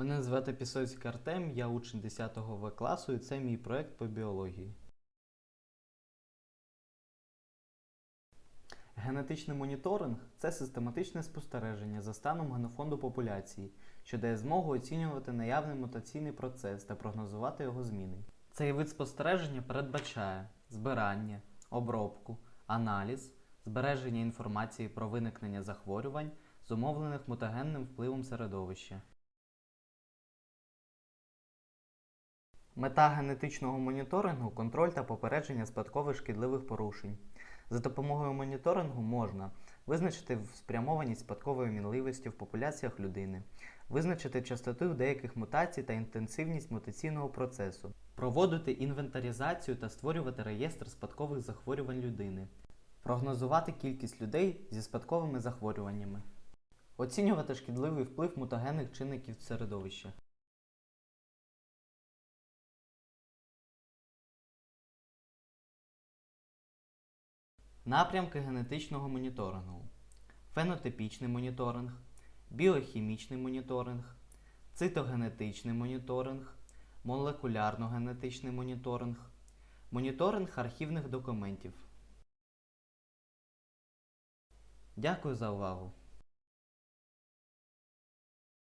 Мене звати Пісоцький Артем, я учень 10 В класу і це мій проект по біології. Генетичний моніторинг це систематичне спостереження за станом генофонду популяції, що дає змогу оцінювати наявний мутаційний процес та прогнозувати його зміни. Цей вид спостереження передбачає збирання, обробку, аналіз, збереження інформації про виникнення захворювань, зумовлених мутагенним впливом середовища. Мета генетичного моніторингу контроль та попередження спадкових шкідливих порушень. За допомогою моніторингу можна визначити спрямованість спадкової мінливості в популяціях людини, визначити частоту деяких мутацій та інтенсивність мутаційного процесу, проводити інвентаризацію та створювати реєстр спадкових захворювань людини, прогнозувати кількість людей зі спадковими захворюваннями, оцінювати шкідливий вплив мутагенних чинників в Напрямки генетичного моніторингу: фенотипічний моніторинг, біохімічний моніторинг, цитогенетичний моніторинг, молекулярно-генетичний моніторинг, моніторинг архівних документів. Дякую за увагу!